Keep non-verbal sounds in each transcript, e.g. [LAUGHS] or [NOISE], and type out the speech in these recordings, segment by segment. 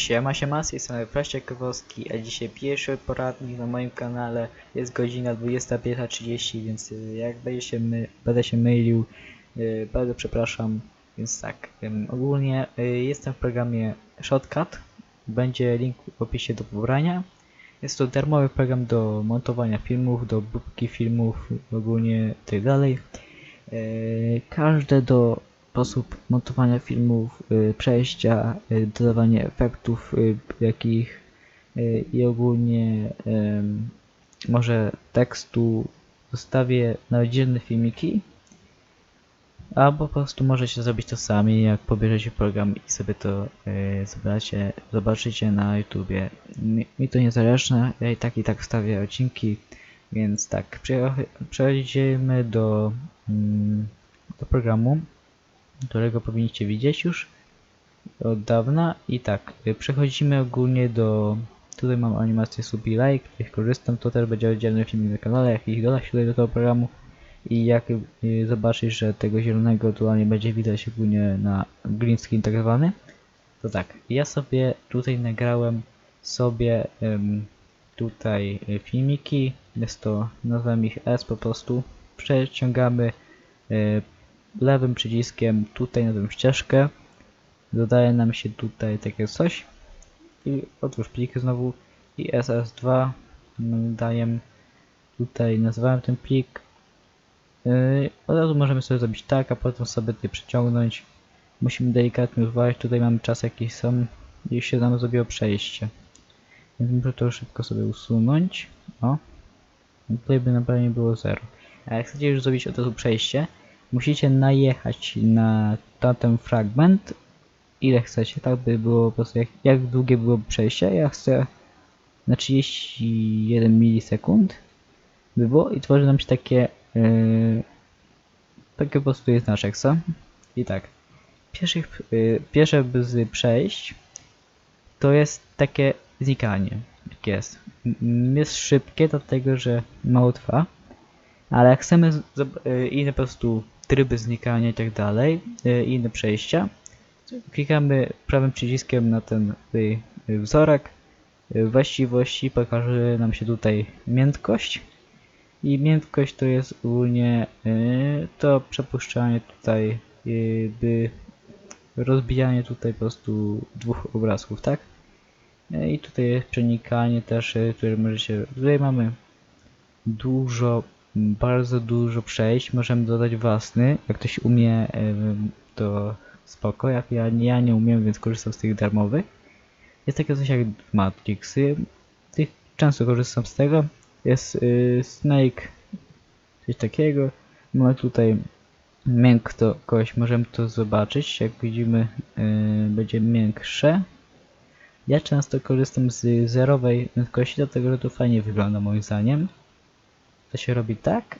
Siema, siema, z tej strony Fraściak Kowalski, a dzisiaj pierwszy poradnik na moim kanale. Jest godzina 21.30, więc y, jak będę się, my, będę się mylił, y, bardzo przepraszam. Więc tak, ogólnie y, jestem w programie Shotcut, będzie link w opisie do pobrania. Jest to darmowy program do montowania filmów, do obróbki filmów, ogólnie tak dalej. Każde do sposób montowania filmów, y, przejścia, y, dodawanie efektów y, jakich i ogólnie może tekstu zostawię na oddzielne filmiki albo po prostu możecie zrobić to sami jak pobierzecie program i sobie to zobaczycie, zobaczycie na YouTubie. Mi, to niezależne, ja i tak i tak wstawię odcinki, więc tak, przechodzimy do, mm, do programu którego powinniście widzieć już od dawna. I tak, y, przechodzimy ogólnie do... Tutaj mam animację sub i like, jak korzystam, to też będzie oddzielny filmik na kanale, jak ich dodać tutaj do tego programu. I jak y, zobaczysz, że tego zielonego tu nie będzie widać ogólnie na green screen tak zwany, to tak, ja sobie tutaj nagrałem sobie tutaj y, filmiki, jest to, nazwę ich S po prostu, przeciągamy lewym przyciskiem tutaj na tę ścieżkę. Dodaje nam się tutaj takie coś. I otwórz plik znowu. I ss2 mm, daję tutaj nazwałem ten plik. Yy, od razu możemy sobie zrobić tak, a potem sobie tutaj przeciągnąć musimy delikatnie uważać, tutaj mamy czas jakiś sam i się nam zrobiło przejście. Więc muszę to szybko sobie usunąć. O. Tutaj by na pewno było 0 a jak chcecie już zrobić od razu przejście musicie najechać na tamten fragment ile chcecie, tak by było po prostu jak, jak długie było przejście. Ja chcę na 31 milisekund by było i tworzy nam się takie yy, takie po prostu jest znaczek, co? I tak. Pierwszych, yy, pierwsze z przejść to jest takie znikanie. Jest. Jest szybkie, dlatego że mało trwa. Ale jak chcemy y, inne po prostu tryby znikania i tak dalej, y, inne przejścia, klikamy prawym przyciskiem na ten y, wzorek, y, właściwości, pokaże nam się tutaj miętkość. I miętkość to jest ogólnie to przepuszczanie tutaj, by rozbijanie tutaj po prostu dwóch obrazków, tak? I tutaj jest przenikanie też, które możecie, tutaj mamy dużo, bardzo dużo przejść. Możemy dodać własny. Jak ktoś umie, em, to spoko. Jak ja, ja nie umiem, więc korzystam z tych darmowych. Jest takie coś jak Matrixy. Tych często korzystam z tego. Jest y, Snake, coś takiego. Mamy tutaj miękkość, możemy to zobaczyć. Jak widzimy, y, będzie miększe. Ja często korzystam z zerowej miękkości, dlatego że to fajnie wygląda moim zdaniem to się robi tak,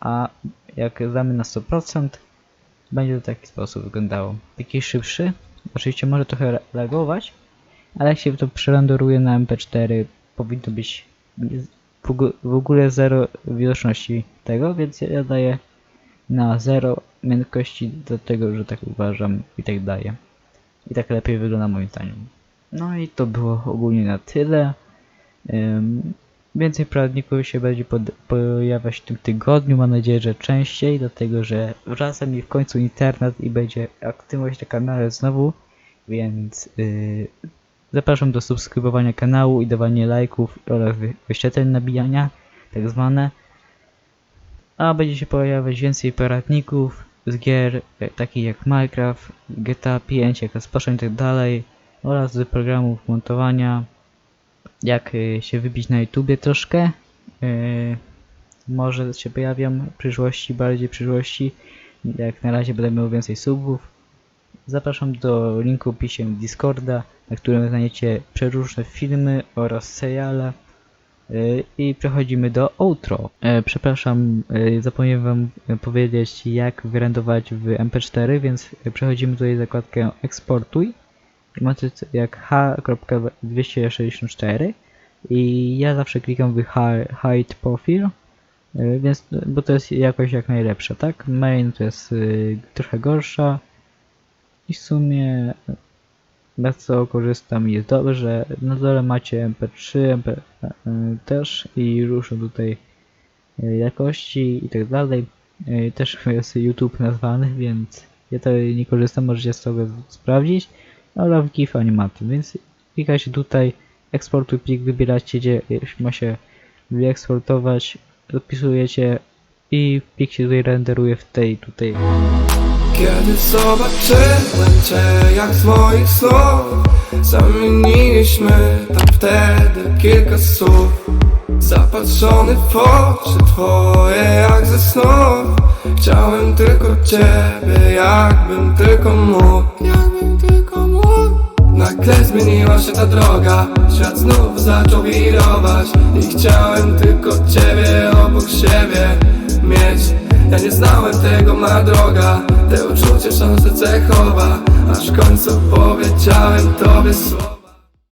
a jak damy na 100%, będzie to w taki sposób wyglądało. Taki szybszy, oczywiście może trochę lagować, ale jak się to przerenderuje na MP4, powinno być w ogó- w ogóle zero widoczności tego, więc ja daję na 0 miękkości, dlatego że tak uważam i tak daję. I tak lepiej wygląda moim zdaniem. No i to było ogólnie na tyle. Więcej poradników się będzie pojawiać w tym tygodniu, mam nadzieję, że częściej, dlatego że wraca mi w końcu internet i będzie aktywność na kanale znowu, więc yy, zapraszam do subskrybowania kanału i dawania lajków oraz wy- wyświetleń nabijania, tak zwane. A będzie się pojawiać więcej poradników z gier e, takich jak Minecraft, GTA 5, jak rozpocząć i tak dalej oraz z programów montowania jak y, się wybić na YouTubie troszkę. y, może się pojawią w przyszłości, bardziej w przyszłości. Jak na razie będę miał więcej subów. Zapraszam do linku w opisie Discorda, na którym znajdziecie przeróżne filmy oraz seriale. Y, I przechodzimy do outro. E, Przepraszam, y, zapomniałem wam powiedzieć jak wyrendować w MP4, więc przechodzimy tutaj zakładkę eksportuj macie jak H.264 i ja zawsze klikam w hi- hide profile, y, więc, bo to jest jakoś jak najlepsza, tak? Main to jest y, trochę gorsza i w sumie Bardzo korzystam i jest dobrze. Na dole macie MP3, MP, e, też i różne tutaj jakości i tak dalej. Też [LAUGHS] jest YouTube nazwany, więc ja to nie korzystam, możecie sobie sprawdzić. W GIF animaty, więc klikacie tutaj, eksportuj plik, wybieracie gdzie ma się wyeksportować, odpisujecie i plik się tutaj renderuje w tej tutaj. Kiedy zobaczyłem Cię jak z moich snów Zamieniliśmy tam wtedy kilka słów. Zapatrzony w oczy Twoje jak ze snów Chciałem tylko Ciebie Jakbym tylko mógł Nagle zmieniła się ta droga. Świat znów zaczął wirować I chciałem tylko Ciebie obok siebie mieć. Ja nie znałem tego, ma droga. Te uczucie szanse cechowa. Aż w końcu powiedziałem Tobie słowa